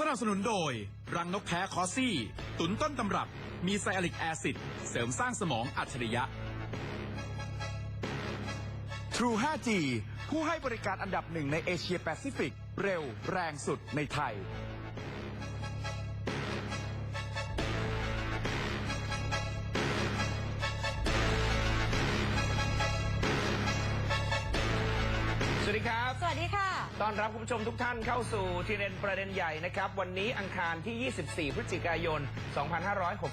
สนับสนุนโดย รังนกแท้คอซี่ ตุนต้นตำรับ มีไซอลิกแอซิด เสริมสร้างสมองอัจฉริยะ True 5G ผู้ให้บริการอันดับหนึ่งในเอเชียแปซิฟิก เร็ว แรงสุดในไทย ต้อนรับคุณผู้ชมทุกท่านเข้าสู่ทีเด็นประเด็นใหญ่นะครับ วันนี้อังคารที่ 24 พฤศจิกายน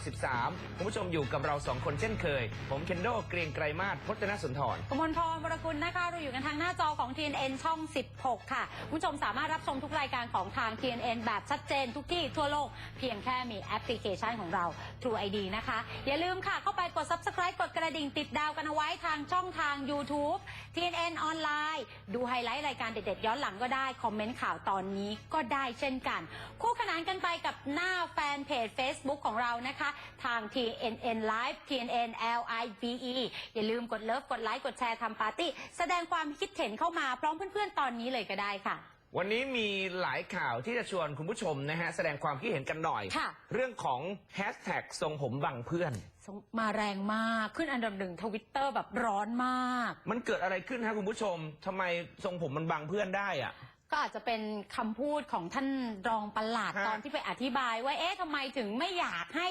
2563 คุณผู้ชมอยู่กับเราสองคนเช่นเคย ผมเคนโดเกรียงไกรมาศพจนสุนทรกมลพรวรกุลนะคะ เราอยู่กันทางหน้าจอของ TNN ช่อง 16 ค่ะ คุณผู้ชมสามารถรับชมทุกรายการของทาง TNN แบบชัดเจนทุกที่ทั่วโลก เพียงแค่มีแอปพลิเคชันของเรา True ID นะคะ อย่าลืมค่ะเข้าไปกด Subscribe กดกระดิ่งติดดาวกันเอาไว้ทางช่องทาง YouTube TNN ออนไลน์ดูไฮไลท์รายการเด็ดๆย้อนหลังก็ได้ คอมเมนต์ข่าวตอนนี้ก็ได้เช่นกัน คู่ขนานกันไปกับหน้าแฟนเพจ Facebook ของเรานะคะ ทาง TNN Live TNN LIVE อย่าลืมกดเลิฟกดไลค์กดแชร์ทำปาร์ตี้ แสดงความคิดเห็นเข้ามาพร้อมเพื่อนๆตอนนี้เลยก็ได้ค่ะ วันนี้มีหลายข่าวที่จะชวนคุณผู้ชมนะฮะ แสดงความคิดเห็นกันหน่อย ค่ะ เรื่องของแฮชแท็กทรงผมบังเพื่อน มาแรงมากขึ้นอันดับหนึ่งทวิตเตอร์แบบร้อนมาก มันเกิดอะไรขึ้นฮะคุณผู้ชมทำไมทรงผมมันบังเพื่อนได้อะ ก็อาจจะเป็นคำพูดของท่านรองปลัดฮะตอนที่ไปอธิบายว่าเอ๊ะทำไมถึงไม่อยากให้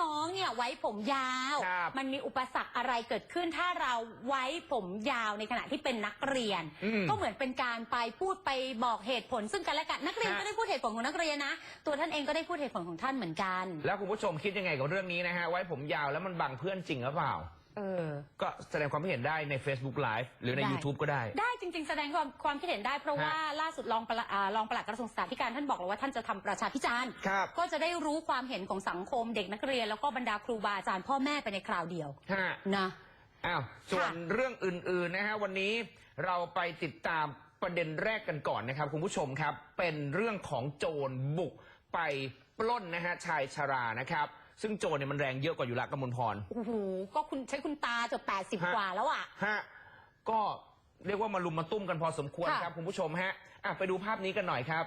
น้องๆเนี่ยไว้ผมยาว ครับมันมีอุปสรรคอะไรเกิดขึ้นถ้าเราไว้ผมยาวในขณะที่เป็นนักเรียน อืมก็เหมือนเป็นการไปพูดไปบอกเหตุผล ซึ่งกันและกันนักเรียนฮะ ก็ได้พูดเหตุผลของนักเรียนนะ ตัวท่านเองก็ได้พูดเหตุผลของท่านเหมือนกัน แล้วคุณผู้ชมคิดยังไงกับเรื่องนี้นะฮะ ไว้ผมยาวแล้วมันบังเพื่อนจริงหรือเปล่า เออ ก็แสดงความคิดเห็นได้ใน Facebook Live หรือใน ได้ YouTube ก็ได้ ได้จริง ๆ แสดงความความคิดเห็นได้เพราะฮะ ว่าล่าสุดรองปลัดอ่ารองปลัดกระทรวงศึกษาธิการท่านบอกแล้วว่าท่านจะทำประชาพิจารณ์ ครับ ก็จะได้รู้ความเห็นของสังคมเด็กนักเรียน แล้วก็บรรดาครูบาอาจารย์พ่อแม่ไปในคราวเดียวฮะ นะ อ้าว ส่วนเรื่องอื่นๆนะฮะวันนี้เราไปติดตามประเด็นแรกกันก่อนนะครับ คุณผู้ชมครับ เป็นเรื่องของโจรบุกไปปล้นนะฮะชายชรานะครับ ซึ่งโจรเนี่ยมันแรงเยอะกว่าอยู่ละกำมลพร โอ้โหก็คุณใช้คุณตาจบแปดสิบฮะ กว่าแล้วอะ ฮะก็เรียกว่ามาลุมมาตุ้มกันพอสมควรค่ะ ครับคุณผู้ชมฮะอะไปดูภาพนี้กันหน่อยครับ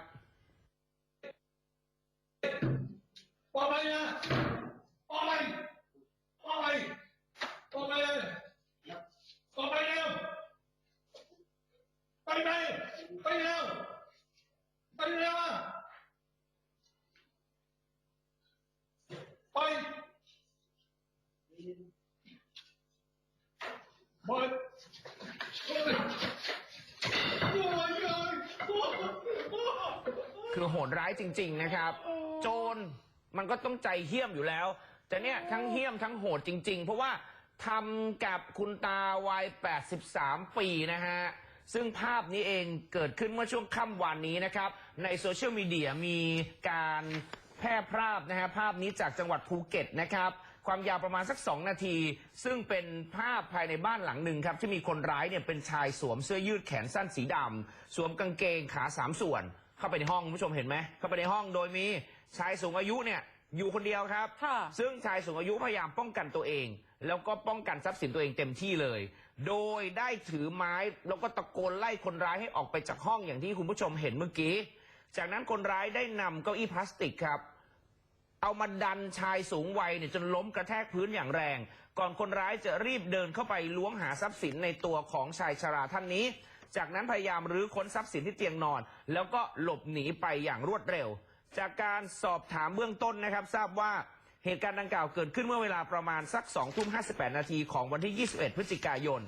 ออกไปนะออกไปออกไปออกไปเลยออกไปเร็วไปไปไปเร็วไปเร็วอะไป ไปโอ้ยโอ้ยโอ้ยโอ้ยคือโหดร้ายจริง ๆ นะครับ โจรมันก็ต้องใจเหี้ยมอยู่แล้ว แต่เนี่ยทั้งเหี้ยมทั้งโหดจริง ๆ เพราะว่าทำกับคุณตาวัย 83 ปีนะฮะ ซึ่งภาพนี้เองเกิดขึ้นเมื่อช่วงค่ำวันนี้นะครับ ในโซเชียลมีเดียมีการแพร่ภาพนะฮะ ภาพนี้จากจังหวัดภูเก็ตนะครับ ความยาวประมาณสัก 2 นาที ซึ่งเป็นภาพภายในบ้านหลังหนึ่งครับ ที่มีคนร้ายเนี่ยเป็นชายสวมเสื้อยืดแขนสั้นสีดำสวมกางเกงขาสามส่วน เข้าไปในห้องคุณผู้ชมเห็นไหมเข้าไปในห้องโดยมีชายสูงอายุเนี่ยอยู่คนเดียวครับค่ะซึ่งชายสูงอายุพยายามป้องกันตัวเอง แล้วก็ป้องกันทรัพย์สินตัวเองเต็มที่เลย โดยได้ถือไม้แล้วก็ตะโกนไล่คนร้ายให้ออกไปจากห้องอย่างที่คุณผู้ชมเห็นเมื่อกี้ จากนั้นคนร้ายได้นำเก้าอี้พลาสติกครับ เอามาดันชายสูงวัยเนี่ยจนล้มกระแทกพื้นอย่างแรง ก่อนคนร้ายจะรีบเดินเข้าไปล้วงหาทรัพย์สินในตัวของชายชราท่านนี้ จากนั้นพยายามรื้อค้นทรัพย์สินที่เตียงนอน แล้วก็หลบหนีไปอย่างรวดเร็ว จากการสอบถามเบื้องต้นนะครับ ทราบว่าเหตุการณ์ดังกล่าวเกิดขึ้นเมื่อเวลาประมาณสัก2ทุ่ม58 นาทีของวันที่ 21 พฤศจิกายน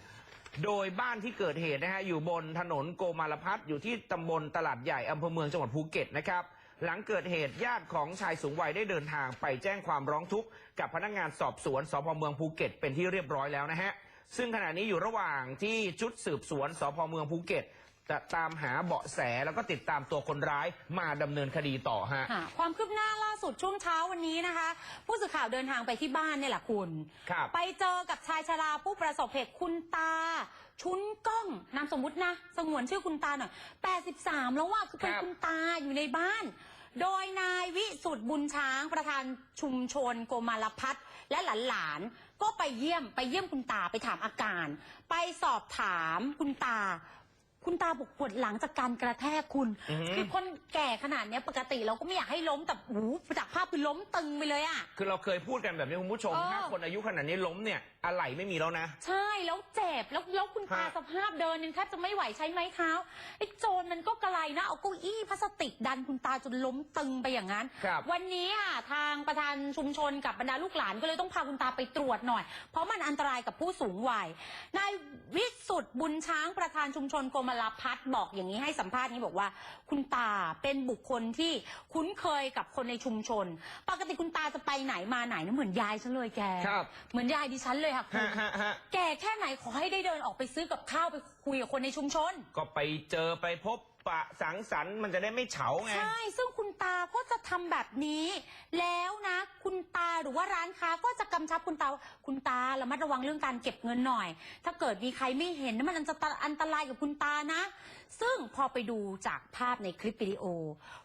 โดยบ้านที่เกิดเหตุนะฮะอยู่บนถนนโกมารพัฒน์อยู่ที่ตำบลตลาดใหญ่อำเภอเมืองจังหวัดภูเก็ตนะครับ หลังเกิดเหตุญาติของชายสูงวัยได้เดินทางไปแจ้งความร้องทุกข์กับพนักงานสอบสวนสพเมืองภูเก็ตเป็นที่เรียบร้อยแล้วนะฮะ ซึ่งขณะนี้อยู่ระหว่างที่ชุดสืบสวนสพเมืองภูเก็ตจะตามหาเบาะแสแล้วก็ติดตามตัวคนร้ายมาดำเนินคดีต่อฮะ ค่ะความคืบหน้าล่าสุดช่วงเช้าวันนี้นะคะ ผู้สื่อข่าวเดินทางไปที่บ้านเนี่ยแหละคุณ ครับ ไปเจอกับชายชราผู้ประสบเหตุคุณตา ชุนก้องนามสมมุตินะ สงวนชื่อคุณตาหน่อย 83 แล้วว่าคือเป็นครับ คุณตาอยู่ในบ้าน โดยนายวิสุทธ์บุญช้างประธานชุมชนโกมารพัฒน์และหลานๆก็ไปเยี่ยมไปเยี่ยมคุณตาไปถามอาการ ไปสอบถามคุณตา คุณคุณตาบอกปวดหลังจากการกระแทกคุณ อือหือ คือคนแก่ขนาดเนี้ยปกติเราก็ไม่อยากให้ล้มแต่หูจากภาพคือล้มตึงไปเลยอะคือเราเคยพูดกันแบบนี้คุณผู้ชม เออ ถ้าคนอายุขนาดนี้ล้มเนี่ยอะไรไม่มีแล้วนะ ใช่แล้วเจ็บแล้วแล้วคุณตาฮะ สภาพเดินยังแทบจะไม่ไหวใช้ไม้เท้าไอ้โจรมันก็กระไรนะเอาเก้าอี้พลาสติกดันคุณตาจนล้มตึงไปอย่างนั้น ครับ วันนี้ค่ะทางประธานชุมชนกับบรรดาลูกหลานก็เลยต้องพาคุณตาไปตรวจหน่อย เพราะมันอันตรายกับผู้สูงวัยนายวิสุทธ์บุญช้างประธานชุมชนโกมลพัฒน์บอกอย่างนี้ให้สัมภาษณ์นี้บอกว่า คุณตาเป็นบุคคลที่คุ้นเคยกับคนในชุมชน ปกติคุณตาจะไปไหนมาไหนนะเหมือนยายฉันเลยแก ครับเหมือนยายดิฉันเลยค่ะคุณฮะฮะฮะแก่แค่ไหนขอให้ได้เดินออกไปซื้อกับข้าวไปคุยกับคนในชุมชน ก็ไปเจอไปพบ ปะสังสรรค์มันจะได้ไม่เฉาไง ใช่ ซึ่งคุณตาก็จะทำแบบนี้ แล้วนะ คุณตาหรือว่าร้านค้าก็จะกำชับคุณตาว่าคุณตาระมัดระวังเรื่องการเก็บเงินหน่อย ถ้าเกิดมีใครไม่เห็นนะมันอันอันตรายกับคุณตานะ ซึ่งพอไปดูจากภาพในคลิปวิดีโอ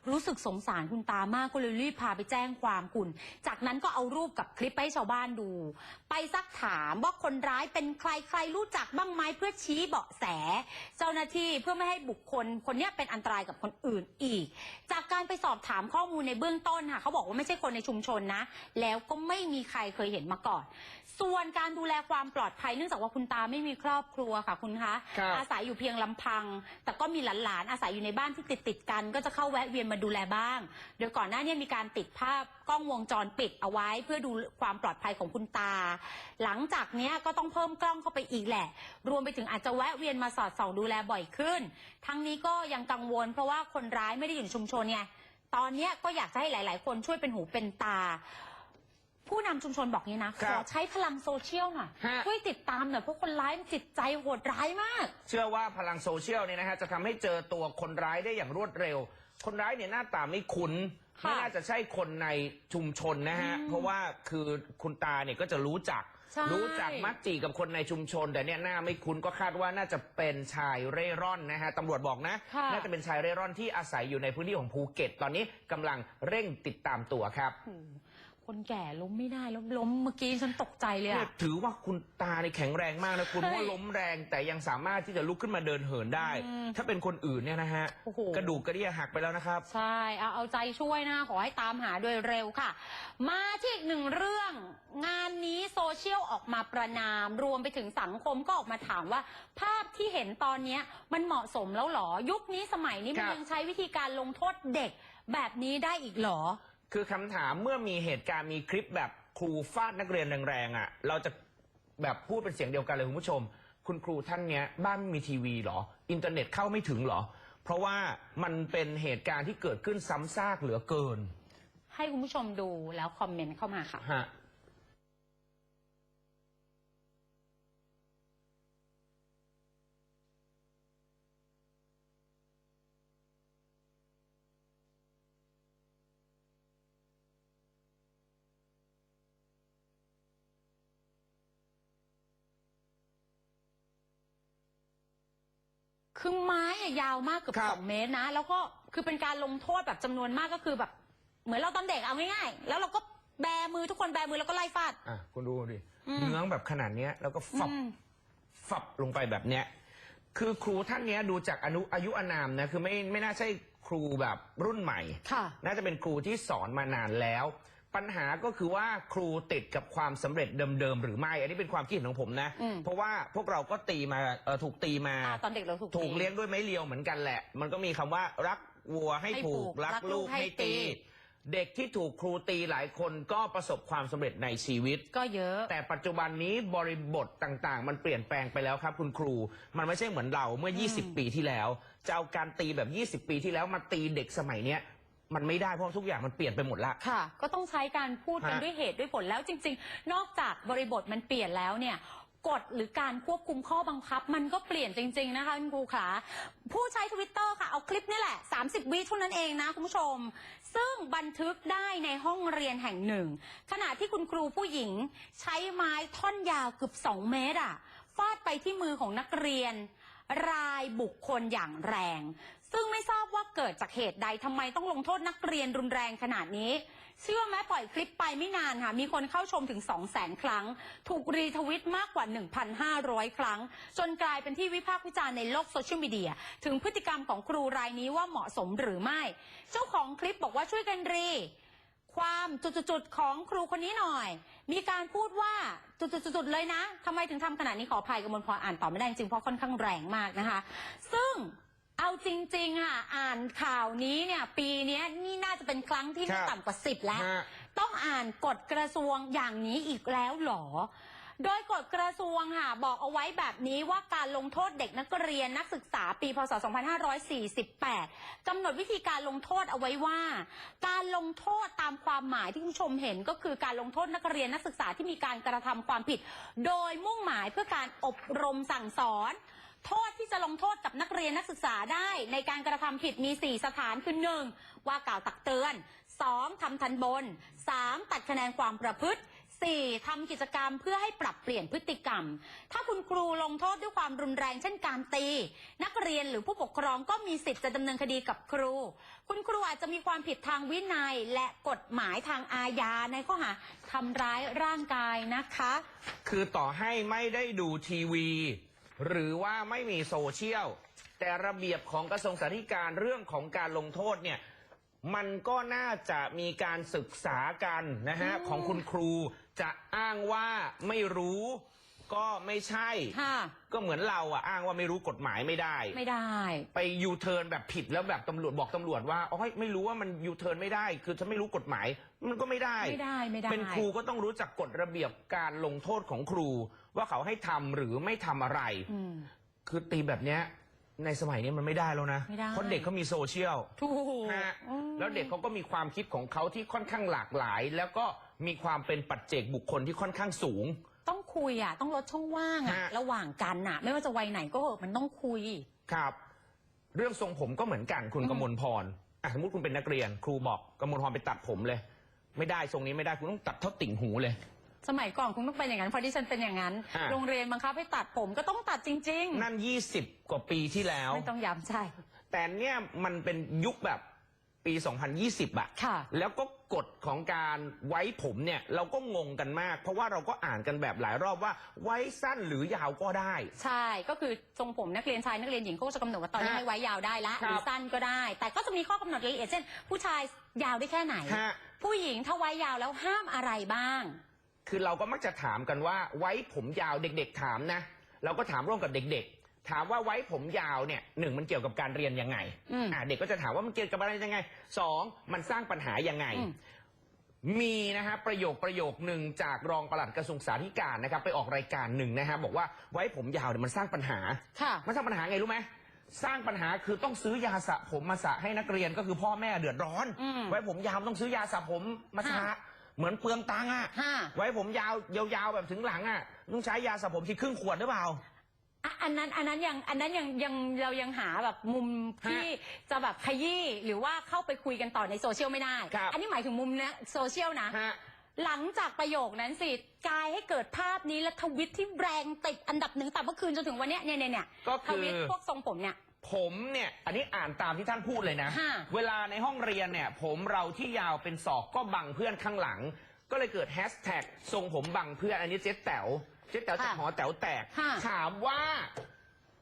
รู้สึกสงสารคุณตามากก็เลยรีบพาไปแจ้งความคุณ จากนั้นก็เอารูปกับคลิปไปให้ชาวบ้านดู ไปซักถามว่าคนร้ายเป็นใครใครรู้จักบ้างไหมเพื่อชี้เบาะแส เจ้าหน้าที่เพื่อไม่ให้บุคคล คนนี้เป็นอันตรายกับคนอื่นอีก จากการไปสอบถามข้อมูลในเบื้องต้นค่ะเขาบอกว่าไม่ใช่คนในชุมชนนะ แล้วก็ไม่มีใครเคยเห็นมาก่อน ส่วนการดูแลความปลอดภัยเนื่องจากว่าคุณตาไม่มีครอบครัวค่ะคุณคะ ครับอาศัยอยู่เพียงลำพัง แต่ก็มีหลานๆอาศัยอยู่ในบ้านที่ติดติดๆกัน ก็จะเข้าแวะเวียนมาดูแลบ้าง โดยก่อนหน้านี้มีการติดภาพกล้องวงจรปิดเอาไว้ เพื่อดูความปลอดภัยของคุณตา หลังจากเนี้ยก็ต้องเพิ่มกล้องเข้าไปอีกแหละ รวมไปถึงอาจจะแวะเวียนมาสอดส่องดูแลบ่อยขึ้น ทั้งนี้ก็ยังกังวล เพราะว่าคนร้ายไม่ได้อยู่ในชุมชนไง ตอนเนี้ยก็อยากจะให้หลาย ๆ คนช่วยเป็นหูเป็นตา ผู้นำชุมชนบอกนี้นะ คขรับอใช้พลังโซเชียลหน่อยฮะ ช่วยติดตามหน่อยเพราะคนร้ายมันจิตใจโหดร้ายมาก เชื่อว่าพลังโซเชียลเนี่ยนะฮะจะทำให้เจอตัวคนร้ายได้อย่างรวดเร็ว คนร้ายเนี่ยหน้าตาไม่คุ้น ค่ะไม่น่าจะใช่คนในชุมชนนะฮะอืมเพราะว่าคือคุณตาเนี่ยก็จะรู้จัก ใช่ รู้จักมักจีกับคนในชุมชน แต่เนี่ยหน้าไม่คุ้นก็คาดว่าน่าจะเป็นชายเร่ร่อนนะฮะตำรวจบอกนะ ค่ะน่าจะเป็นชายเร่ร่อนที่อาศัยอยู่ในพื้นที่ของภูเก็ต ตอนนี้กำลังเร่งติดตามตัวครับ โอ้โห คนแก่ล้มไม่ได้ แล้วล้มเมื่อกี้ฉันตกใจเลยเนี่ยอะ ถือว่าคุณตาในยแข็งแรงมากนะคุณใช่ว่าล้มแรงแต่ยังสามารถที่จะลุกขึ้นมาเดินเหินได้ อืมถ้าเป็นคนอื่นเนี่ยนะฮะ โอ้โห กระดูกกระเดี่ยหักไปแล้วนะครับ ใช่เอาเอาใจช่วยนะขอให้ตามหาโดยเร็วค่ะ มาที่อีกหนึ่งเรื่อง งานนี้โซเชียลออกมาประนาม รวมไปถึงสังคมก็ออกมาถามว่า ภาพที่เห็นตอนเนี้ยมันเหมาะสมแล้วเหรอ ยุคนี้สมัยนี้มันครับ ยังใช้วิธีการลงโทษเด็ก แบบนี้ได้อีกเหรอ คือคำถามเมื่อมีเหตุการณ์มีคลิปแบบครูฟาดนักเรียนแรงๆอะ เราจะแบบพูดเป็นเสียงเดียวกันเลยคุณผู้ชม คุณครูท่านเนี้ยบ้านไม่มีทีวีเหรอ อินเทอร์เน็ตเข้าไม่ถึงเหรอ เพราะว่ามันเป็นเหตุการณ์ที่เกิดขึ้นซ้ำซากเหลือเกิน ให้คุณผู้ชมดูแล้วคอมเมนต์เข้ามาค่ะ ฮะ คือไม้อะยาวมากเกือบครับ สองเมตรนะ แล้วก็คือเป็นการลงโทษแบบจำนวนมากก็คือแบบ เหมือนเราตอนเด็กเอาง่ายๆ แล้วเราก็แบมือทุกคนแบมือแล้วก็ไล่ฟาด อะคุณดูดิอืม เนื้องแบบขนาดเนี้ยแล้วก็ฝับ อืม ฝับลงไปแบบเนี้ย คือครูท่านเนี้ยดูจากอนุอายุอานามนะ คือไม่ไม่น่าใช่ครูแบบรุ่นใหม่ ค่ะ น่าจะเป็นครูที่สอนมานานแล้ว ปัญหาก็คือว่าครูติดกับความสำเร็จเดิมๆหรือไม่ อันนี้เป็นความคิดเห็นของผมนะอืมเพราะว่าพวกเราก็ตีมาเอ่อถูกตีมาอ่าตอนเด็กเราถูกถูกตีเลี้ยงด้วยไม้เรียวเหมือนกันแหละ มันก็มีคำว่ารักวัวให้ให้ผูผูกกรักรักลูลูกกให้ให้ตีตีเด็กที่ถูกครูตีหลายคนก็ประสบความสำเร็จในชีวิต ก็เยอะ แต่ปัจจุบันนี้บริบทต่างๆ มันเปลี่ยนแปลงไปแล้วครับคุณครู มันไม่ใช่เหมือนเราเมื่ออืม20 ปีที่แล้ว จะเอาการตีแบบ 20 ปีที่แล้วมาตีเด็กสมัยเนี้ย มันไม่ได้เพราะทุกอย่างมันเปลี่ยนไปหมดละ ค่ะ ก็ต้องใช้การพูดกันฮะ ด้วยเหตุด้วยผลแล้วจริง ๆ นอกจากบริบทมันเปลี่ยนแล้วเนี่ยกฎหรือการควบคุมข้อบังคับ มันก็เปลี่ยนจริง ๆ นะคะคุณครูขาผู้ใช้ทวิตเตอร์ค่ะ เอาคลิปนี่แหละ 30 วิเท่านั้นเองนะคุณผู้ชม ซึ่งบันทึกได้ในห้องเรียนแห่งหนึ่ง ขณะที่คุณครูผู้หญิงใช้ไม้ท่อนยาวเกือบ2 เมตรอะฟาดไปที่มือของนักเรียน รายบุคคลอย่างแรง ซึ่งไม่ทราบว่าเกิดจากเหตุใดทำไมต้องลงโทษนักเรียนรุนแรงขนาดนี้ เชื่อไหมปล่อยคลิปไปไม่นานค่ะ มีคนเข้าชมถึง 2 0 0แสนครั้ง ถูกรีทวิตมากกว่า 1,500 ครั้ง จนกลายเป็นที่วิพากษ์วิจารณ์ในโลกโซเชียลมีเดีย ถึงพฤติกรรมของครูรายนี้ว่าเหมาะสมหรือไม่ เจ้าของคลิปบอกว่าช่วยกันรี ความจุดๆของครูคนนี้หน่อย มีการพูดว่าจุดๆเลยนะทำไมถึงทำขนาดนี้ขออภัยกมลพรอ่านต่อไม่ได้จริงเพราะค่อนข้างแรงมากนะคะ ซึ่ง เอาจริงๆค่ะอ่านข่าวนี้เนี่ย ปีเนี้ยนี่น่าจะเป็นครั้งที่ไม่ครับต่ำกว่าสิบแล้ว ฮะ ต้องอ่านกฎกระทรวงอย่างนี้อีกแล้วเหรอ โดยกฎกระทรวงค่ะบอกเอาไว้แบบนี้ว่าการลงโทษเด็กนักเรียนนักศึกษาปีพศ 2548 กำหนดวิธีการลงโทษเอาไว้ว่า การลงโทษตามความหมายที่คุณผู้ชมเห็นก็คือการลงโทษนักเรียนนักศึกษาที่มีการกระทำความผิด โดยมุ่งหมายเพื่อการอบรมสั่งสอน โทษที่จะลงโทษกับนักเรียนนักศึกษาได้ ในการกระทำผิดมี 4 สถานคือ 1. ว่ากล่าวตักเตือน 2. ทำทันบน 3. ตัดคะแนนความประพฤติ 4. ทำกิจกรรมเพื่อให้ปรับเปลี่ยนพฤติกรรม ถ้าคุณครูลงโทษด้วยความรุนแรงเช่นการตี นักเรียนหรือผู้ปกครองก็มีสิทธิ์จะดำเนินคดีกับครู คุณครูอาจจะมีความผิดทางวินัยและกฎหมายทางอาญาในข้อหาทำร้ายร่างกายนะคะ คือต่อให้ไม่ได้ดูทีวี หรือว่าไม่มีโซเชียล แต่ระเบียบของกระทรวงสาธารณสุขเรื่องของการลงโทษเนี่ยมันก็น่าจะมีการศึกษากันนะฮะอืมของคุณครูจะอ้างว่าไม่รู้ก็ไม่ใช่ ค่ะก็เหมือนเราอะอ้างว่าไม่รู้กฎหมายไม่ได้ ไม่ได้ ไปยูเทิร์นแบบผิดแล้วแบบตำรวจบอกตำรวจว่าอ๋อไม่รู้ว่ามันยูเทิร์นไม่ได้ คือฉันไม่รู้กฎหมาย มันก็ไม่ได้ ไม่ได้ไม่ได้ เป็นครูก็ต้องรู้จักกฎระเบียบการลงโทษของครู ว่าเขาให้ทำหรือไม่ทำอะไร อืม คือตีแบบเนี้ยในสมัยนี้มันไม่ได้แล้วนะ ไม่ได้ เพราะเด็กเขามีโซเชียล ถูกฮะอืม แล้วเด็กเขาก็มีความคิดของเขาที่ค่อนข้างหลากหลาย แล้วก็มีความเป็นปัจเจกบุคคลที่ค่อนข้างสูง ต้องคุยอะ ต้องลดช่องว่างอะ ฮะ ระหว่างกันอะ ไม่ว่าจะวัยไหนก็เหอะมันต้องคุย ครับ เรื่องทรงผมก็เหมือนกันคุณอืม กมลพรอะสมมติคุณเป็นนักเรียน ครูบอกกมลพรไปตัดผมเลย ไม่ได้ทรงนี้ไม่ได้คุณต้องตัดเท่าติ่งหูเลย สมัยก่อนคุณต้องเป็นอย่างนั้นเพราะที่ฉันเป็นอย่างนั้น อะ โรงเรียนบังคับให้ตัดผมก็ต้องตัดจริง นั่น 20 กว่าปีที่แล้ว ๆ ไม่ต้องย้ำใช่ แต่เนี่ยมันเป็นยุคแบบปี 2020อะค่ะ แล้วก็กฎของการไว้ผมเนี่ยเราก็งงกันมาก เพราะว่าเราก็อ่านกันแบบหลายรอบว่าไว้สั้นหรือยาวก็ได้ ใช่ ก็คือทรงผมนักเรียนชายนักเรียนหญิงเขาก็จะกำหนดว่าตอนนี้ฮะให้ไว้ยาวได้ละครับหรือสั้นก็ได้ แต่ก็จะมีข้อกำหนดรายละเอียดเช่น ผู้ชายยาวได้แค่ไหน ฮะ ผู้หญิงถ้าไว้ยาวแล้วห้ามอะไรบ้าง คือเราก็มักจะถามกันว่าไว้ผมยาวเด็กๆถามนะ เราก็ถามร่วมกับเด็ก ๆ ถามว่าไว้ผมยาวเนี่ยหนึ่งมันเกี่ยวกับการเรียนยังไงอืม อ่าเด็กก็จะถามว่ามันเกี่ยวกับอะไรยังไงสองมันสร้างปัญหายังไง อืม มีนะฮะประโยคประโยคหนึ่งจากรองปลัดกระทรวงสาธการนะครับไปออกรายการหนึ่งนะฮะบอกว่าไว้ผมยาวเนี่ยมันสร้างปัญหา ค่ะ มันสร้างปัญหาไงรู้ไหมสร้างปัญหาคือต้องซื้อยาสระผมมาสระให้นักเรียนก็คือพ่อแม่เดือดร้อน อืมไว้ผมยาวต้องซื้อยาสระผมมาสระค่ะ เหมือนเปลืองตังค์อะห้าไว้ผมยาวยาวๆแบบถึงหลังอะต้องใช้ยาสระผมที่ครึ่งขวดหรือเปล่า อะอันนั้นอันนั้นยังอันนั้นยังยังเรายังหาแบบมุมที่จะแบบขยี้หรือว่าเข้าไปคุยกันต่อในโซเชียลไม่ได้ ครับ อันนี้หมายถึงมุมเนี้ยโซเชียลนะ ฮะ หลังจากประโยคนั้นสิกลายให้เกิดภาพนี้และทวิตที่แรงติดอันดับหนึ่งแต่เมื่อคืนจนถึงวันเนี้ยเนี่ยเนี่ยเนี่ยก็ทคือวิตพวกทรงผมเนี่ย ผมเนี่ย อันนี้อ่านตามที่ท่านพูดเลยนะ ค่ะ เวลาในห้องเรียนเนี่ย ผมเราที่ยาวเป็นศอกก็บังเพื่อนข้างหลัง ก็เลยเกิดแฮชแท็กทรงผมบังเพื่อน อันนี้เจ๊แต๋วเจ๊แต๋วจากหอแต๋วแตก ค่ะ ถามว่า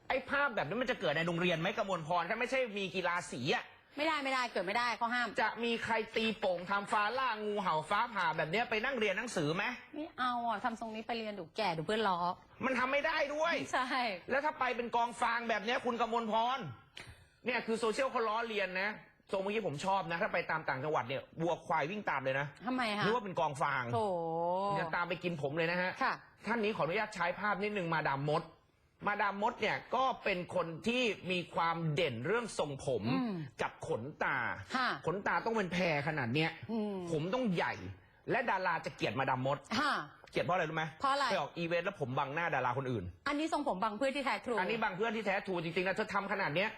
ไอ้ภาพแบบนี้มันจะเกิดในโรงเรียนไหมกมลพร ถ้าไม่ใช่มีกีฬาสีอะ ไม่ได้ไม่ได้เกิดไม่ได้เขาห้าม จะมีใครตีโป่งทำฟ้าล่างูเห่าฟ้าผ่าแบบเนี้ยไปนั่งเรียนหนังสือไหมไม่เอาอะทำทรงนี้ไปเรียนดูแก่ดูเพื่อนล้อมันทำไม่ได้ด้วย ใช่ แล้วถ้าไปเป็นกองฟางแบบเนี้ยคุณกมลพรเนี่ยคือโซเชียลเขาล้อเลียนนะทรงเมื่อกี้ผมชอบนะ ถ้าไปตามต่างจังหวัดเนี่ยวัวควายวิ่งตามเลยนะทำไมคะนึกว่าเป็นกองฟางโถจะตามไปกินผมเลยนะฮะค่ะ ท่านนี้ขออนุญาตใช้ภาพนิดนึงมาดามมด มาดามมดเนี่ยก็เป็นคนที่มีความเด่นเรื่องทรงผมอืมกับขนตา ค่ะ ขนตาต้องเป็นแพรขนาดเนี้ย อืมผมต้องใหญ่ และดาราจะเกลียดมาดามมด ค่ะ เกลียดเพราะอะไรรู้ไหมเพราะอะไรไปออกอีเวนต์แล้วผมบังหน้าดาราคนอื่น อันนี้ทรงผมบางเพื่อนที่แท้ทรู อันนี้บางเพื่อนที่แท้ทรูจริงๆนะเธอทำขนาดเนี้ย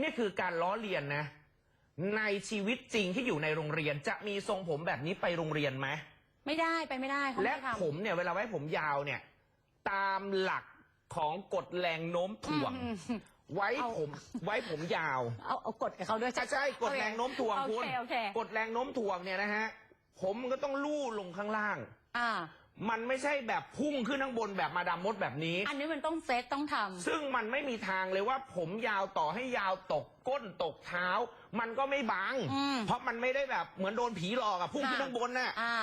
นี่คือการล้อเลียนนะ ในชีวิตจริงที่อยู่ในโรงเรียนจะมีทรงผมแบบนี้ไปโรงเรียนไหม ไม่ได้ไปไม่ได้เขาและไม่ทำผมเนี่ยเวลาไว้ผมยาวเนี่ย ตามหลัก ของกฎแรงโน้มถ่วงอืมไว้เอาผม ไว้ผมยาว เอาเอากดกับเขาด้วยใช่ใช่กดแรงโน้มถ่วงโอคุณเคโอเคกดแรงโน้มถ่วงเนี่ยนะฮะผมมันก็ต้องลู่ลงข้างล่าง อ่า มันไม่ใช่แบบพุ่งขึ้นข้างบนแบบมาดามมดแบบนี้ อันนี้มันต้องเซตต้องทำซึ่งมันไม่มีทางเลยว่า ผมยาวต่อให้ยาวตกก้นตกเท้า มันก็ไม่บังอืมเพราะมันไม่ได้แบบเหมือนโดนผีหลอกอะพุ่งขึ้นค่ะข้างบนน่ะอ่า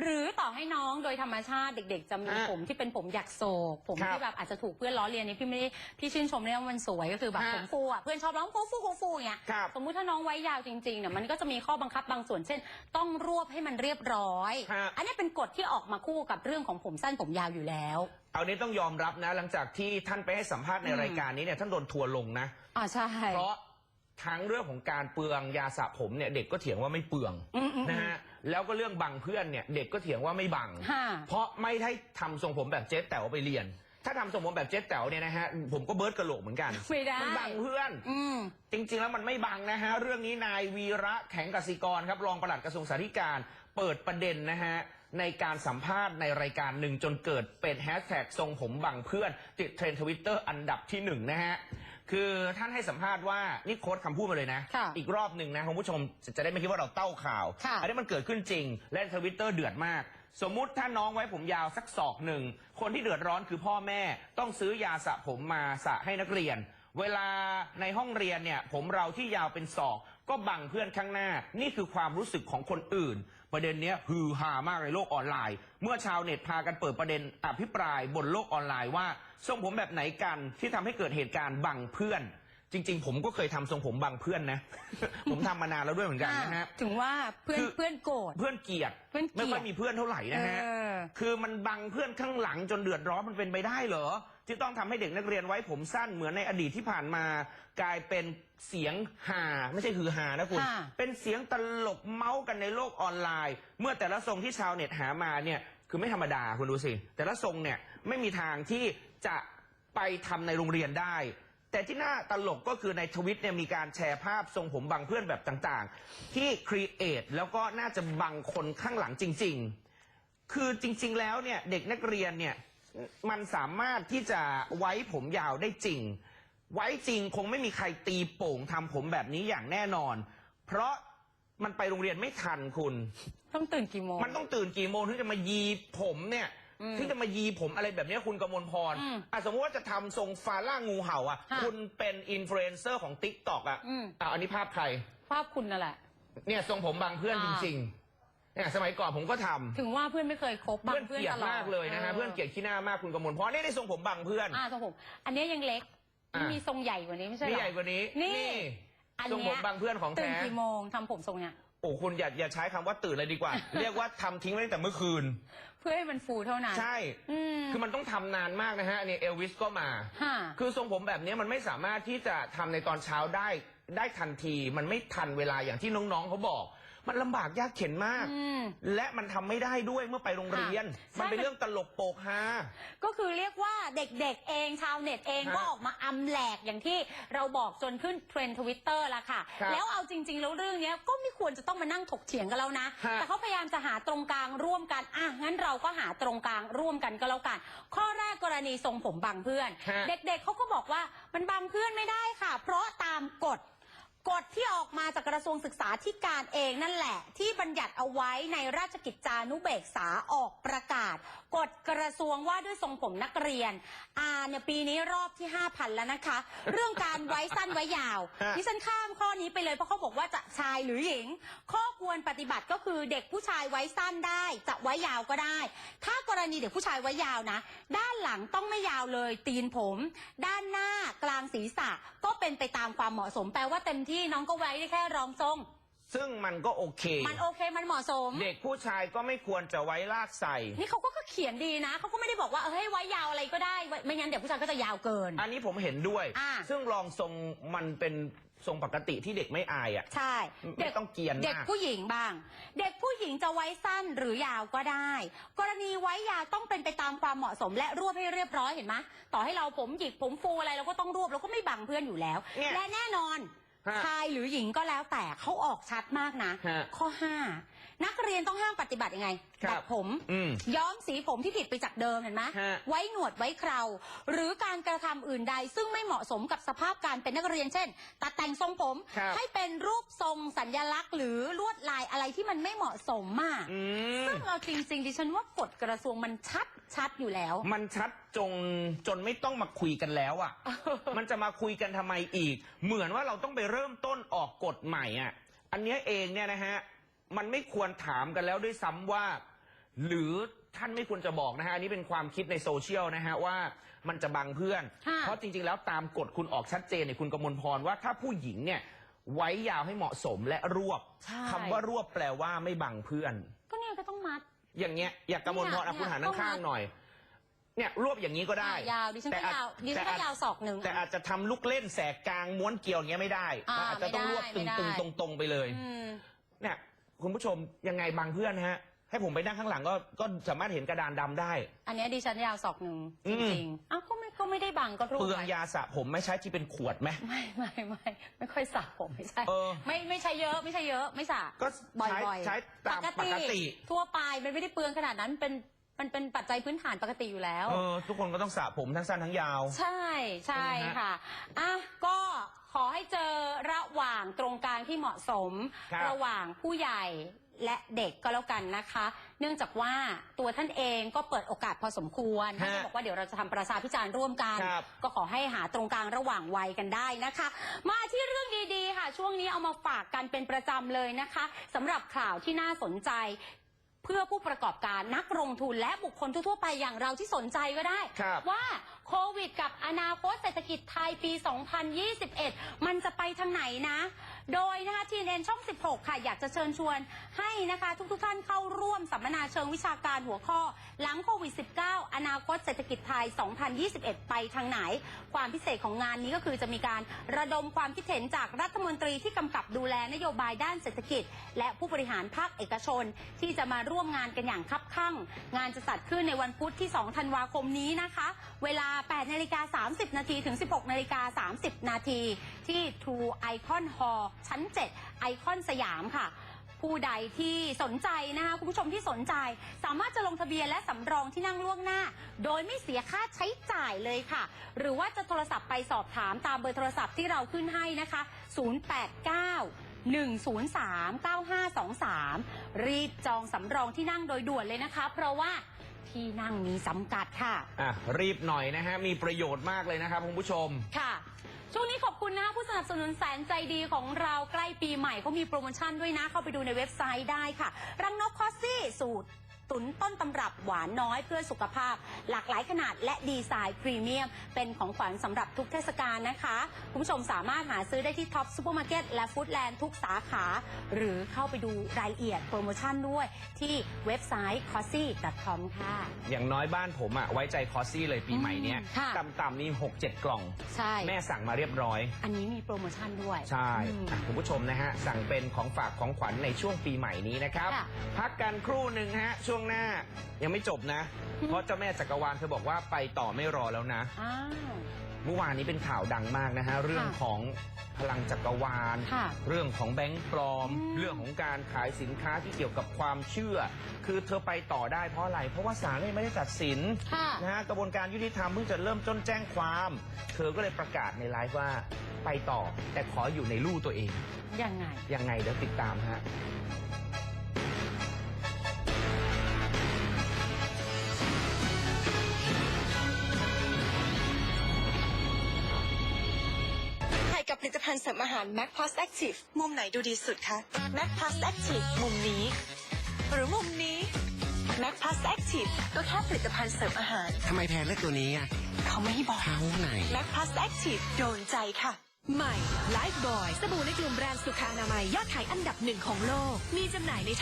หรือต่อให้น้องโดยธรรมชาติเด็ก ๆ จะมีอะผมที่เป็นผมหยักโศก ผมครับที่แบบอาจจะถูกเพื่อนล้อเลียนนี่พี่ไม่ได้พี่ชื่นชมเนี่ยว่ามันสวยก็คือแบบฮะผมฟูอะเพื่อนชอบร้องฟูฟูฟูฟูอย่างเงี้ยครับสมมุติถ้าน้องไว้ยาวจริงๆเนี่ยมันก็จะมีข้อบังคับบางส่วนเช่น ต้องรวบให้มันเรียบร้อย ฮะ อันนี้เป็นกฎที่ออกมาคู่กับเรื่องของผมสั้นผมยาวอยู่แล้ว เอานี้ต้องยอมรับนะ หลังจากที่ท่านไปให้สัมภาษณ์ในอืม รายการนี้เนี่ยท่านโดนทัวร์ลงนะ อ่าใช่ เพราะทั้งเรื่องของการเปลืองยาสระผมเนี่ยเด็กก็เถียงว่าไม่เปลืองอืมอืมนะฮะ แล้วก็เรื่องบังเพื่อนเนี่ยเด็กก็เถียงว่าไม่บัง ค่ะ เพราะไม่ได้ทำทรงผมแบบเจ๊แต๋วไปเรียน ถ้าทำทรงผมแบบเจ๊แต๋วเนี่ยนะฮะผมก็เบิร์ดกระโหลกเหมือนกันไม่ได้ มันบังเพื่อน อืม จริงๆ แล้วมันไม่บังนะฮะ เรื่องนี้นายวีระแข็งกสิกรครับรองปลัดกระทรวงสาธารณการ เปิดประเด็นนะฮะ ในการสัมภาษณ์ในรายการหนึ่งจนเกิดเป็นแฮชแท็กทรงผมบังเพื่อน ติดเทรนด์ทวิตเตอร์อันดับที่หนึ่งนะฮะ คือท่านให้สัมภาษณ์ว่านี่โค้ดคำพูดมาเลยนะ ค่ะอีกรอบหนึ่งนะคุณผู้ชมจะจะได้ไม่คิดว่าเราเต้าข่าว ค่ะ อันนี้มันเกิดขึ้นจริง และทวิตเตอร์เดือดมาก สมมุติถ้าน้องไว้ผมยาวสักศอกหนึ่ง คนที่เดือดร้อนคือพ่อแม่ต้องซื้อยาสระผมมาสระให้นักเรียน เวลาในห้องเรียนเนี่ย ผมเราที่ยาวเป็นศอก ก็บังเพื่อนข้างหน้า นี่คือความรู้สึกของคนอื่น ประเด็นเนี้ยฮือฮามากในโลกออนไลน์ เมื่อชาวเน็ตพากันเปิดประเด็นอภิปรายบนโลกออนไลน์ว่า ทรงผมแบบไหนกันที่ทำให้เกิดเหตุการณ์บังเพื่อน จริง ๆ ผมก็เคยทำทรงผมบังเพื่อนนะ ผมทำมานานแล้วด้วยเหมือนกันนะฮะ ถึงว่าเพื่อนคือ เพื่อนโกรธ เพื่อนเกลียดเพื่อนเกลียด ไม่ค่อยมีเพื่อนเท่าไหร่นะฮะ เออ คือมันบังเพื่อนข้างหลังจนเดือดร้อนมันเป็นไปได้เหรอ ที่ต้องทำให้เด็กนักเรียนไว้ผมสั้นเหมือนในอดีตที่ผ่านมา กลายเป็นเสียงหาไม่ใช่คือหานะคุณ ค่ะ เป็นเสียงตลกเมาส์กันในโลกออนไลน์ เมื่อแต่ละทรงที่ชาวเน็ตหามาเนี่ยคือไม่ธรรมดาคุณดูสิ แต่ละทรงเนี่ยไม่มีทางที่ จะไปทำในโรงเรียนได้ แต่ที่น่าตลกก็คือในทวิตเนี่ยมีการแชร์ภาพทรงผมบังเพื่อนแบบต่างๆ ที่ครีเอทแล้วก็น่าจะบังคนข้างหลังจริง ๆ คือจริง ๆ แล้วเนี่ยเด็กนักเรียนเนี่ยมันสามารถที่จะไว้ผมยาวได้จริง ไว้จริงคงไม่มีใครตีโป่งทำผมแบบนี้อย่างแน่นอน เพราะมันไปโรงเรียนไม่ทันคุณ ต้องตื่นกี่โมง มันต้องตื่นกี่โมงถึงจะมายีผมเนี่ย อืมถึงจะมายีผมอะไรแบบเนี้ยคุณกมลพรอืมอะสมมติว่าจะทำทรงฟาล่างูเห่าอะค่ะคุณเป็นอินฟลูเอนเซอร์ของติ๊กต็อกอะอืม อะอันนี้ภาพใคร ภาพคุณนั่นแหละ เนี่ยทรงผมบางเพื่อนจอ่า ริงๆเนี่ยสมัยก่อนผมก็ทำถึงว่าเพื่อนไม่เคยคบบ้าเพื่อนงเพื่อนเกลียดตลอดมากเลยนะฮะเพื่อนเกลียดขี้หน้ามากคุณกมลพรนี่ได้ทรงผมบางเพื่อน อ่าทรงผมอันนี้ยังเล็กอะ มีทรงใหญ่กว่านี้ไม่ใช่นี่เหรอใหญ่กว่านี้นี่ อันทรงเนี้ผมบางเพื่อนของตื่นแท้กี่โมงทำผมทรงเนี้ย โอ้คุณอย่าอย่าใช้คำว่าตื่นเลยดีกว่า เรียกว่าทำทิ้งไว้ตั้งแต่เมื่อคืน เพื่อให้มันฟูเท่านั้น ใช่ อืมคือมันต้องทำนานมากนะฮะอันนี่เอลวิสก็มาค่ะคือทรงผมแบบนี้มันไม่สามารถที่จะทำในตอนเช้าได้ได้ทันที มันไม่ทันเวลาอย่างที่น้องๆเขาบอก มันลำบากยากเข็นมาก อืม และมันทำไม่ได้ด้วยเมื่อไปโรงเรียน ค่ะมันเป็นใช่เรื่องตลกโปกฮา ก็คือเรียกว่าเด็กๆเองชาวเน็ตเองฮะก็ออกมาอำแหลกอย่างที่เราบอกจนขึ้นเทรนด์ทวิตเตอร์ละค่ะ ครับแล้วเอาจริง ๆ แล้วเรื่องเนี้ยก็ไม่ควรจะต้องมานั่งถกเถียงกันแล้วนะ ฮะ แต่เขาพยายามจะหาตรงกลางร่วมกันอะงั้นเราก็หาตรงกลางร่วมกันก็แล้วกัน ข้อแรกกรณีทรงผมบังเพื่อน ฮะ เด็กๆเขาก็บอกว่ามันบังเพื่อนไม่ได้ค่ะ เพราะตามกฎ กฎที่ออกมาจากกระทรวงศึกษาธิการเองนั่นแหละ ที่บัญญัติเอาไว้ในราชกิจจานุเบกษาออกประกาศ กฎกระทรวงว่าด้วยทรงผมนักเรียน อ่าเนี่ยปีนี้รอบที่ 5,000 แล้วนะคะ เรื่องการไว้สั้นไว้ยาวฮะ ดิฉันข้ามข้อนี้ไปเลยเพราะเขาบอกว่าจะชายหรือหญิง ข้อควรปฏิบัติก็คือเด็กผู้ชายไว้สั้นได้ จะไว้ยาวก็ได้ ถ้ากรณีเด็กผู้ชายไว้ยาวนะ ด้านหลังต้องไม่ยาวเลย ตีนผม ด้านหน้ากลางศีรษะก็เป็นไปตามความเหมาะสมแปลว่าเต็มที่น้องก็ไว้ได้แค่รองทรง ซึ่งมันก็โอเค มันโอเคมันเหมาะสม เด็กผู้ชายก็ไม่ควรจะไว้ลากใส่ นี่เขาก็เขียนดีนะเขาก็ไม่ได้บอกว่าเออให้ไว้ยาวอะไรก็ได้ไว้ไม่งั้นเด็กผู้ชายก็จะยาวเกิน อันนี้ผมเห็นด้วย อ่า ซึ่งรองทรงมันเป็นทรงปกติที่เด็กไม่อายอะ ใช่ไม่ต้องเกรียนมาก เด็กผู้หญิงบ้าง เด็กผู้หญิงจะไว้สั้นหรือยาวก็ได้ กรณีไว้ยาวต้องเป็นไปตามความเหมาะสม และรวบให้เรียบร้อยเห็นไหมต่อให้เราผมหยิกผมฟูอะไรเราก็ต้องรวบเราก็ไม่บังเพื่อนอยู่แล้ว เนี่ย และแน่นอน ฮะชายหรือหญิงก็แล้วแต่เขาออกชัดมากนะ ฮะข้อนักเรียนต้องห้ามปฏิบัติยังไงครับดัดผม อืม ย้อมสีผมที่ผิดไปจากเดิมเห็นไหมฮะ ไว้หนวดไว้เครา หรือการกระทำอื่นใด ซึ่งไม่เหมาะสมกับสภาพการเป็นนักเรียนเช่น ตัดแต่งทรงผม ครับให้เป็นรูปทรงสัญลักษณ์ หรือลวดลายอะไรที่มันไม่เหมาะสมมากอืม ซึ่งเราจริงๆดิฉันว่ากฎกระทรวงมันชัด ชัดอยู่แล้ว มันชัดจงจนไม่ต้องมาคุยกันแล้วอะ มันจะมาคุยกันทำไมอีก เหมือนว่าเราต้องไปเริ่มต้นออกกฎใหม่อะ อันเนี้ยเองเนี่ยนะฮะ มันไม่ควรถามกันแล้วด้วยซ้ำว่า หรือท่านไม่ควรจะบอกนะฮะ อันนี้เป็นความคิดในโซเชียลนะฮะว่ามันจะบังเพื่อน ค่ะ เพราะจริงๆแล้วตามกฎคุณออกชัดเจนเนี่ยคุณกมลพรว่าถ้าผู้หญิงเนี่ยไว้ยาวให้เหมาะสมและรวบใช่ คำว่ารวบแปลว่าไม่บังเพื่อน ก็เนี่ยก็ต้องมัด อย่างเงี้ยอยากกมลพรเนี่ยอะคุณหันเนี่ยข้างๆหน่อย เนี่ยรวบอย่างนี้ก็ได้อะยาวดิฉันก็แต่อจยาวดิฉันแต่ก็อาจยาวศอกหนึ่ง แต่อาจจะทำลูกเล่นแสกกลางม้วนเกลียวอย่างเงี้ยไม่ได้อ่ามันอาจจะต้องรวบไม่ตึได้งไม่ตึงได้ตรงๆไปเลยอืมเนี่ยคุณผู้ชมยังไงบางเพื่อนฮะ ให้ผมไปนั่งข้างหลังก็ก็สามารถเห็นกระดานดำได้ อันเนี้ยดิฉันยาวศอกหนึ่งอืจมริงๆอ้าวก็ ไม่ก็ไม่ได้บังก็รูปเปลืองไว้ยาสระผมไม่ใช้ที่เป็นขวดไหม ไม่ไม่ไม่ไม่ค่อยสระผมไม่ใช่เออ ไม่ไม่ใช่เยอะไม่ใช่เยอะไม่สระก็บ่ใช้อยๆใช้ตามปกติ ทั่วไปมันไม่ได้เปลืองขนาดนั้นเป็น มันเป็นปัจจัยพื้นฐานปกติอยู่แล้ว เออทุกคนก็ต้องสระผมทั้งสั้นทั้งยาว ใช่ใช่ใช่ไหมฮะค่ะอะก็ขอให้เจอระหว่างตรงกลางที่เหมาะสมครับระหว่างผู้ใหญ่และเด็กก็แล้วกันนะคะ เนื่องจากว่าตัวท่านเองก็เปิดโอกาสพอสมควรท่านก็บอกว่าเดี๋ยวเราจะทำประชาพิจารณ์ร่วมกัน ครับ ก็ขอให้หาตรงกลางระหว่างวัยกันได้นะคะ มาที่เรื่องดีๆค่ะ ช่วงนี้เอามาฝากกันเป็นประจำเลยนะคะสำหรับข่าวที่น่าสนใจ เพื่อผู้ประกอบการนักลงทุนและบุคคลทั่วๆไปอย่างเราที่สนใจก็ได้ ครับว่าโควิดกับอนาคตเศรษฐกิจไทยปี 2021 มันจะไปทางไหนนะ โดยนะคะทีเอ็นช่อง 16 ค่ะ อยากจะเชิญชวนให้นะคะทุกๆท่านเข้าร่วมสัมมนาเชิงวิชาการหัวข้อ หลังโควิด -19 อนาคตเศรษฐกิจไทย 2021 ไปทางไหน ความพิเศษของงานนี้ก็คือจะมีการระดมความคิดเห็นจากรัฐมนตรีที่กำกับดูแลนโยบายด้านเศรษฐกิจ และผู้บริหารภาคเอกชน ที่จะมาร่วมงานกันอย่างคับคั่ง งานจะจัดขึ้นในวันพุธที่ 2 ธันวาคมนี้นะคะ เวลา 8 นาฬิกา 30 นาทีถึง 16 นาฬิกา 30 นาทีที่ True Icon Hall ชั้น 7 ไอคอนสยามค่ะ ผู้ใดที่สนใจนะคะคุณผู้ชมที่สนใจ สามารถจะลงทะเบียนและสำรองที่นั่งล่วงหน้า โดยไม่เสียค่าใช้จ่ายเลยค่ะ หรือว่าจะโทรศัพท์ไปสอบถามตามเบอร์โทรศัพท์ที่เราขึ้นให้นะคะ 089 103 9523 รีบจองสำรองที่นั่งโดยด่วนเลยนะคะ เพราะว่าที่นั่งมีจำกัดค่ะ อะ รีบหน่อยนะฮะ มีประโยชน์มากเลยนะครับคุณผู้ชม ค่ะ ช่วงนี้ขอบคุณนะคะผู้สนับสนุนแสนใจดีของเราใกล้ปีใหม่เขามีโปรโมชั่นด้วยนะ เข้าไปดูในเว็บไซต์ได้ค่ะ รังนกคอสซี่สูตร ตุ๋นต้นตำรับหวานน้อยเพื่อสุขภาพ หลากหลายขนาดและดีไซน์พรีเมียม เป็นของขวัญสำหรับทุกเทศกาลนะคะ คุณผู้ชมสามารถหาซื้อได้ที่ท็อปซูเปอร์มาร์เก็ตและฟู้ดแลนด์ทุกสาขา หรือเข้าไปดูรายละเอียดโปรโมชั่นด้วย ที่เว็บไซต์ c o s s y c o m ค่ะ อย่างน้อยบ้านผมอะไว้ใจคอสซี่เลยปีใหม่เนี้ยอืมค่ะ ต่ำๆนี่หกเจ็ดกล่อง ใช่ แม่สั่งมาเรียบร้อย อันนี้มีโปรโมชั่นด้วย ใช่อืมอะคุณผู้ชมนะฮะ สั่งเป็นของฝากของขวัญในช่วงปีใหม่นี้นะครับ ค่ะ พักกันครู่หนึ่งฮะ ช่วงหน้ายังไม่จบนะอืมเพราะเจ้าแม่จักรวาลเธอบอกว่าไปต่อไม่รอแล้วนะ อ้าว เมื่อวานนี้เป็นข่าวดังมากนะฮะ เรื่องของพลังจักรวาล ค่ะเรื่องของแบงก์ปลอม อืม เรื่องของการขายสินค้าที่เกี่ยวกับความเชื่อ คือเธอไปต่อได้เพราะอะไร เพราะว่าศาลยังไม่ได้ตัดสินค่ะ นะฮะกระบวนการยุติธรรมเพิ่งจะเริ่มต้นแจ้งความ เธอก็เลยประกาศในไลฟ์ว่าไปต่อแต่ขออยู่ในลู่ตัวเองยังไง ยังไงเดี๋ยวติดตามฮะ ภัณฑ์เสริมอาหาร Mac Plus Active มุมไหนดูดีสุดคะ Mac Plus Active มุมนี้ หรือมุมนี้ Mac Plus Active ก็แค่ผลิตภัณฑ์เสริมอาหาร ทำไมแพงเลือกตัวนี้อะเขาไม่ให้บอก เขาไหน Mac Plus Active โดนใจค่ะ ใหม่ Life Boy สบู่ในกลุ่มแบรนด์สุขอนามัยยอดขายอันดับหนึ่งของโลก มีจำหน่ายใน